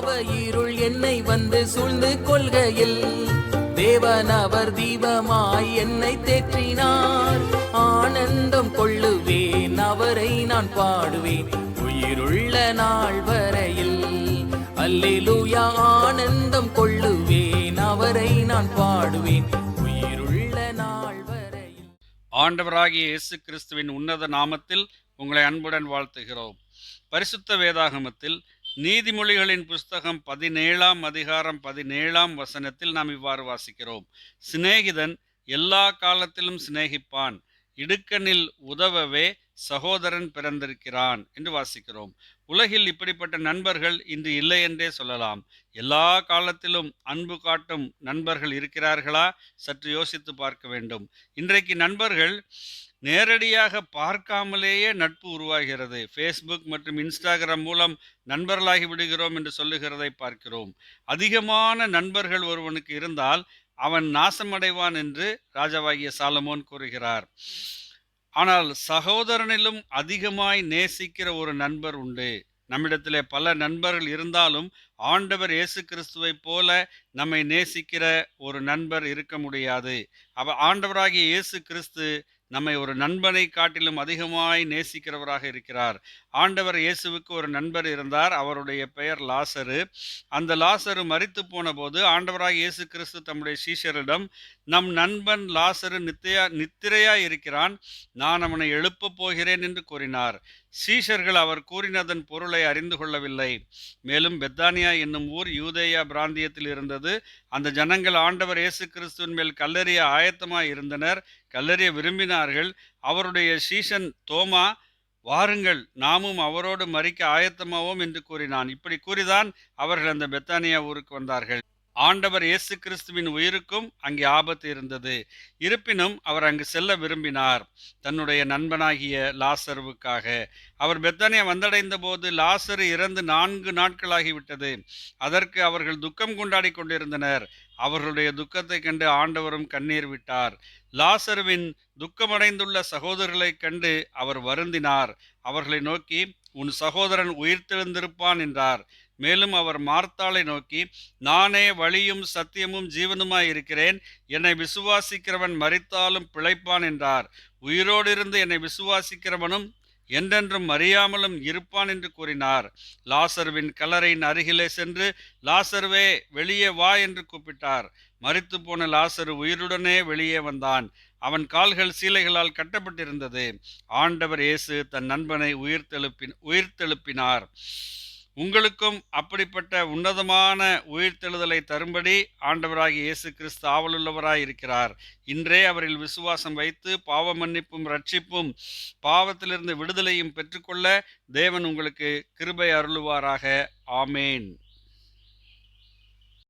பாவ இருள் என்னை வந்து சூழ்ந்து கொள்கையில். தேவன் அவர் தீபமாய் என்னை தேற்றினார். ஆனந்தம் கொள்ளுவேன் அவரை நான் பாடுவேன். உயிருள்ள நாள் வரையில். அல்லேலூயா ஆனந்தம் கொள்ளுவேன் அவரை நான் பாடுவேன். உயிருள்ள நாள் வரையில். ஆண்டவராகிய இயேசு கிறிஸ்துவின் உன்னத நாமத்தில் உங்களை அன்புடன் வாழ்த்துகிறோம். பரிசுத்த வேதாகமத்தில் நீதிமொழிகளின் புஸ்தகம் பதினேழாம் அதிகாரம் பதினேழாம் வசனத்தில் நாம் இவ்வாறு வாசிக்கிறோம். சிநேகிதன் எல்லா காலத்திலும் சிநேகிப்பான். இடுக்கனில் உதவவே சகோதரன் பிறந்திருக்கிறான் என்று வாசிக்கிறோம். உலகில் இப்படிப்பட்ட நண்பர்கள் இன்று இல்லை என்றே சொல்லலாம். எல்லா காலத்திலும் அன்பு காட்டும் நண்பர்கள் இருக்கிறார்களா? சற்று யோசித்து பார்க்க வேண்டும். இன்றைக்கு நண்பர்கள் நேரடியாக பார்க்காமலேயே நட்பு உருவாகிறது. ஃபேஸ்புக் மற்றும் இன்ஸ்டாகிராம் மூலம் நண்பர்களாகி விடுகிறோம் என்று சொல்லுகிறதை பார்க்கிறோம். அதிகமான நண்பர்கள் ஒருவனுக்கு இருந்தால் அவன் நாசமடைவான் என்று ராஜாவாகிய சாலமோன் கூறுகிறார். ஆனால் சகோதரனிலும் அதிகமாய் நேசிக்கிற ஒரு நண்பர் உண்டு. நம்மிடத்திலே பல நண்பர்கள் இருந்தாலும் ஆண்டவர் இயேசு கிறிஸ்துவை போல நம்மை நேசிக்கிற ஒரு நண்பர் இருக்க முடியாது. அவ ஆண்டவராகிய இயேசு கிறிஸ்து நம்மை ஒரு நண்பனை காட்டிலும் அதிகமாய் நேசிக்கிறவராக இருக்கிறார். ஆண்டவர் இயேசுவுக்கு ஒரு நண்பர் இருந்தார். அவருடைய பெயர் லாசரு. அந்த லாசரு மறித்து போன போது ஆண்டவராக இயேசு கிறிஸ்து தம்முடைய சீஷரிடம் நம் நண்பன் லாசரு நித்தியா நித்திரையா இருக்கிறான். நான் அவனை எழுப்பப் போகிறேன் என்று கூறினார். சீஷர்கள் அவர் கூறினதன் பொருளை அறிந்து கொள்ளவில்லை. மேலும் பெத்தானியா என்னும் ஊர் யூதேயா பிராந்தியத்தில் இருந்தது. அந்த ஜனங்கள் ஆண்டவர் இயேசு கிறிஸ்துவின் மேல் கல்லறிய ஆயத்தமாய் இருந்தனர். கல்லறிய விரும்பினார்கள் அவருடைய சீசன் தோமா வாருங்கள் நாமும் அவரோடு மறிக்க ஆயத்தமாவோம் என்று கூறினான். இப்படி கூறிதான் அவர்கள் அந்த பெத்தானியா ஊருக்கு வந்தார்கள். ஆண்டவர் இயேசு கிறிஸ்துவின் உயிருக்கும் அங்கே ஆபத்து இருந்தது. இருப்பினும் அவர் அங்கு செல்ல விரும்பினார். தன்னுடைய நண்பனாகிய லாசருவுக்காக. அவர் பெத்தானியா வந்தடைந்த போது லாசரு இறந்து நான்கு நாட்களாகிவிட்டது. அதற்கு அவர்கள் துக்கம் கொண்டாடி கொண்டிருந்தனர். அவர்களுடைய துக்கத்தை கண்டு ஆண்டவரும் கண்ணீர் விட்டார். லாசருவின் துக்கமடைந்துள்ள சகோதரர்களைக் கண்டு அவர் வருந்தினார். அவர்களை நோக்கி உன் சகோதரன் உயிர்த்தெழுந்திருப்பான் என்றார். மேலும் அவர் மார்த்தாளை நோக்கி நானே வழியும் சத்தியமும் ஜீவனுமாய் இருக்கிறேன். என்னை விசுவாசிக்கிறவன் மறித்தாலும் பிழைப்பான் என்றார். உயிரோடு இருந்து என்னை விசுவாசிக்கிறவனும் என்றென்றும் அறியாமலும் இருப்பான் என்று கூறினார். லாசர்வின் கல்லறையின் அருகிலே சென்று லாசர்வே வெளியே வா என்று கூப்பிட்டார். மறித்து போன லாசரு உயிருடனே வெளியே வந்தான். அவன் கால்கள் சீலைகளால் கட்டப்பட்டிருந்தது. ஆண்டவர் இயேசு தன் நண்பனை உயிர்த்தெழுப்பின் உயிர்த்தெழுப்பினார். உங்களுக்கும் அப்படிப்பட்ட உன்னதமான உயிர்த்தெழுதலை தரும்படி ஆண்டவராகிய இயேசு கிறிஸ்து ஆவலுள்ளவராய் இருக்கிறார் இன்றே அவரில் விசுவாசம் வைத்து பாவ மன்னிப்பும் ரட்சிப்பும் பாவத்திலிருந்து விடுதலையும் பெற்றுக்கொள்ள தேவன் உங்களுக்கு கிருபை அருளுவாராக. ஆமேன்.